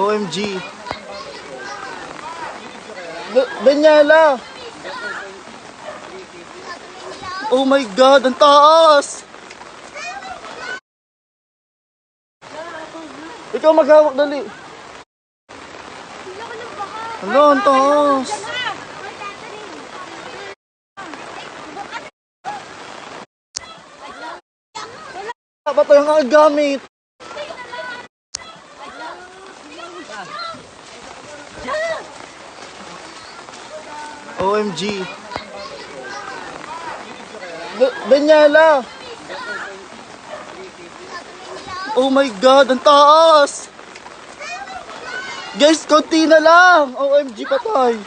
OMG. D- Daniela! Oh my God, ang taas! Ikaw maghawak dali. Hala, ang taas. Dapat yung ang gamit. OMG. Daniela! Oh my God, ang taas! Guys, konti na lang! OMG, patay!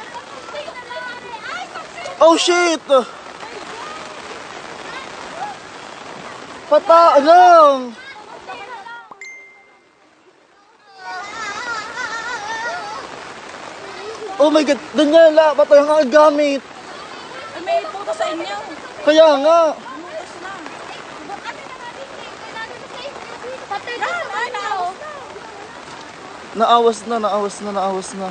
Oh shit! Pata lang! Oh my God, Daniela, patay ang ang gamit! Ay, may puto sa inyo. Kaya nga! Butas na. Patay Yan, ay, nao. Naawas na, naawas na, naawas na.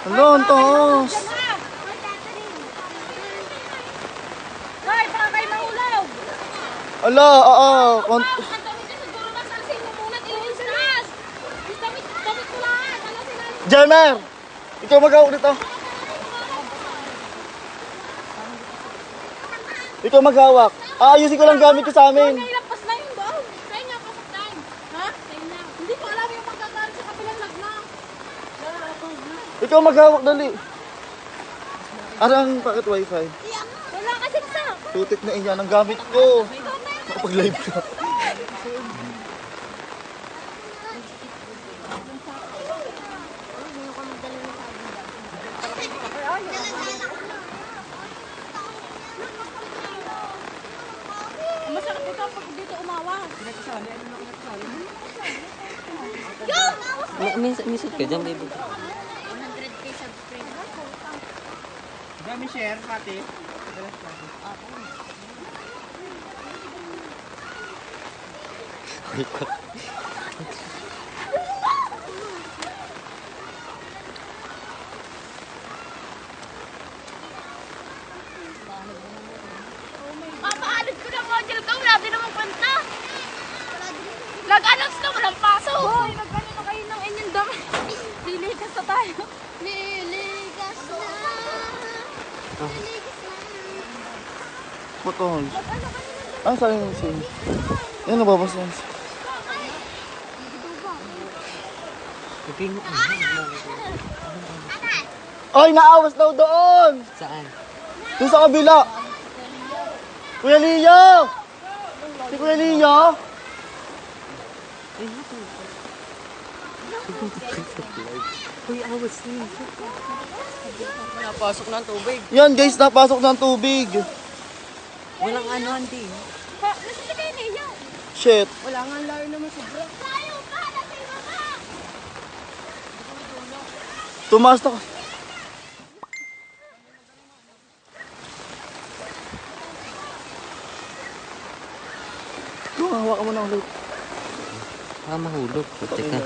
Hala, ang taas! Ay, baka kayo mahulaw. Ala, ah, ah, kont- Ang dami ka siguro masalsin mo muna tilawin sa nas. Damit, damit ko lahat. Ano Jemer! Ikaw maghawak dito. Ikaw maghawak. Aayusin ko lang gamit ko sa amin. Ay, lampas na yung doon. Sa inyo, pasok tayo. Ha? Sa inyo. Hindi ko alam yung pagkakaroon sa kabilang lagna. Ikaw maghawak dali. Arang packet wifi. Wala kasi sa. Tutik na iyan ang gamit ko. Makapag-live ka. Masakit dito pag dito umawa. May, may suit ka dyan, baby. 100k subscriber. Dami share, pati. Papaalit ko na model ka. Wala din namang kwenta. Lag-announce na walang paso. Hoy, nagkano na kayo ng inyong dami. Lilikas na tayo. Liligas na. Liligas na. Putol. Ah, saan yung sim? Yan, nababas yan. Ay, naawas daw doon! saan? Doon sa kabila! Kuya Leo! Si Kuya awas na. Napasok na ang tubig. Yan guys, napasok na ang tubig. Walang ano, hindi. Ha, nasa si kayo niya. Shit. Wala nga layo naman sobra. Tumaas na ka. Kung hawa ka mo ng ulit. Baka mahulog. Puti ka.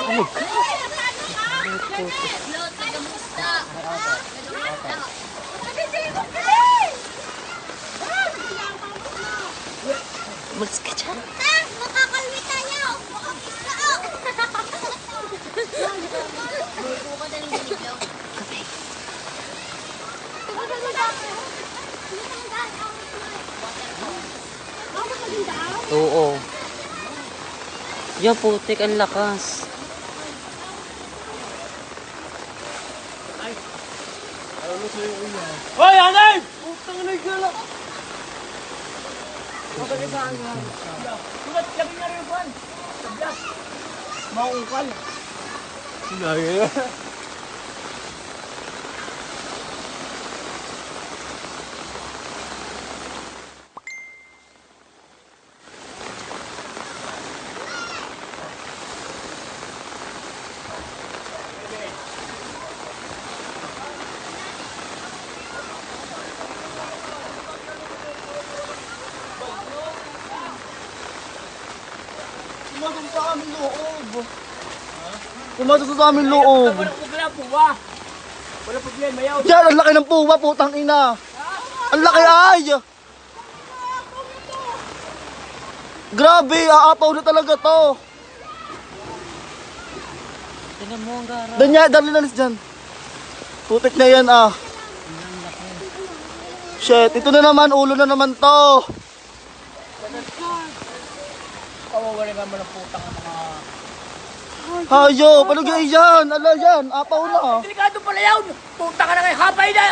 Oh my Mags ka dyan. Makakalwi tayo! Makapisa! Buka na ng video. Oo. Yan, putik. Ang lakas. Hoy, anay! Putang na gala. Sulat, labi nga rin yung pan. Sablas. Maungkal. Lagi. Pumasok sa aming loob. Pumasok sa aming loob. Wala problema po ba? Wala problema yaw. Yan, ang laki ng puwa, putang ina. Ang laki ay. Grabe, aapaw na talaga to. Tingnan mo ang gara. Danya, dali nalis dyan. Putik na yan ah. Shit, ito na naman, ulo na naman to. Kawawala naman ang putang ang mga... Hayo, palagay yan, ala yan, apaw na. Delikado pala yaw. Putang ka na kayo. Hapay na.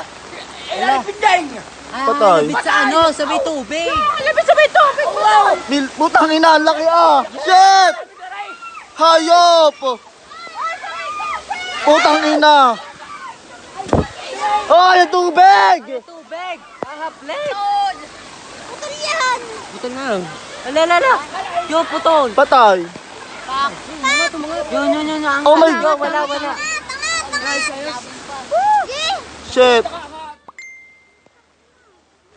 Eh, pinday. Ah, Patay. labit sa ano, sa may tubig. Labis sa may tubig! Wow. Bil, putang ina, ang laki ah. Shit! Hayop! Putang ina. Oh, yung tubig! Tubig! Ahaplet! Putol yan! Ito na lang. Ala, ala, ala. Yung putol. Patay. Yun, yun, yun. Ang Oh my God. Wala, wala. Shit.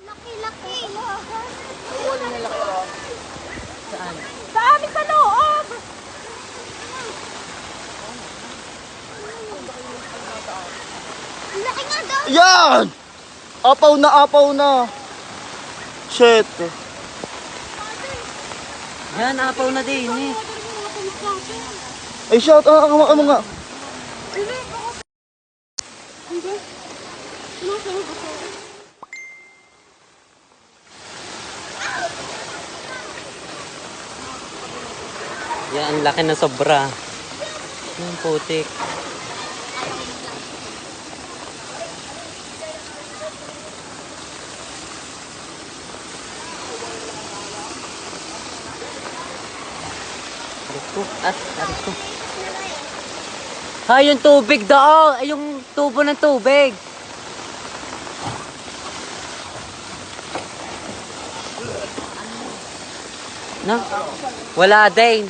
Laki-laki! Saan? Sa amin sa loob! Laki nga daw! Yan! Apaw na, apaw na. Shit. Yan, apaw na din eh. Ay, shout out mo ano nga. Yan, ang laki na sobra. Yung putik. Ariko, at, ariko. Ha, yung tubig daw. Ay, yung tubo ng tubig. No? Wala din.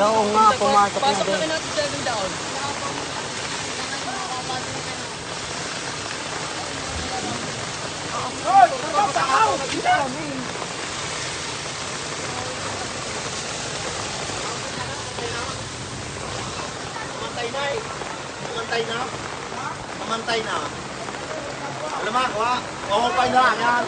Oo nga, pumasok na din. Mamantay na eh. Mamantay na. Mamantay na. Alam mo, wa. Mamantay na. Yan.